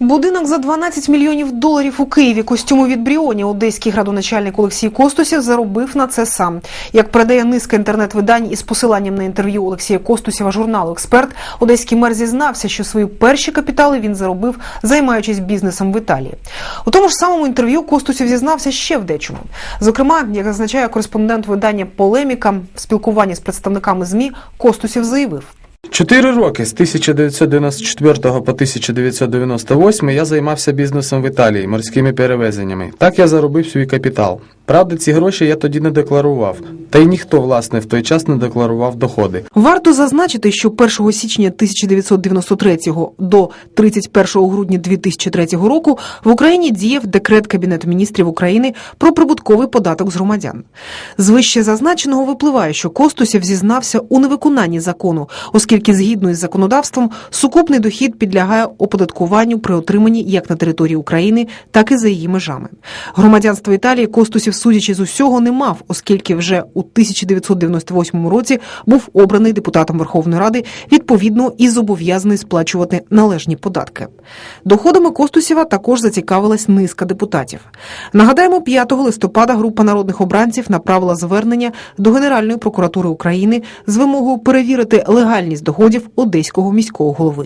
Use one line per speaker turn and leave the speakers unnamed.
Будинок за 12 мільйонів доларів у Києві костюму від Бріоні одеський градоначальник Олексій Костусів заробив на це сам. Як передає низка інтернет-видань із посиланням на інтерв'ю Олексія Костусєва журналу Експерт, одеський мер зізнався, що свої перші капітали він заробив, займаючись бізнесом в Італії. У тому ж самому інтерв'ю Костусів зізнався ще в дечому. Зокрема, як зазначає кореспондент видання Полеміка в спілкуванні з представниками змі, Костусів заявив.
Чотири роки з 1994 по 1998 я займався бізнесом в Італії, морськими перевезеннями. Так я заробив свій капітал. Правда, ці гроші я тоді не декларував, та й ніхто, власне, в той час не декларував доходи.
Варто зазначити, що 1 січня 1993 до 31 грудня 2003 року в Україні діяв декрет Кабінету міністрів України про прибутковий податок з громадян. З вище зазначеного випливає, що Костусів зізнався у невиконанні закону, оскільки згідно із законодавством сукупний дохід підлягає оподаткуванню при отриманні як на території України, так і за її межами. Громадянство Італії Костусів, судячи з усього, не мав, оскільки вже у 1998 році був обраний депутатом Верховної Ради, відповідно і зобов'язаний сплачувати належні податки. Доходами Костусєва також зацікавилась низка депутатів. Нагадаємо, 5 листопада група народних обранців направила звернення до Генеральної прокуратури України з вимогою перевірити легальність доходів одеського міського голови.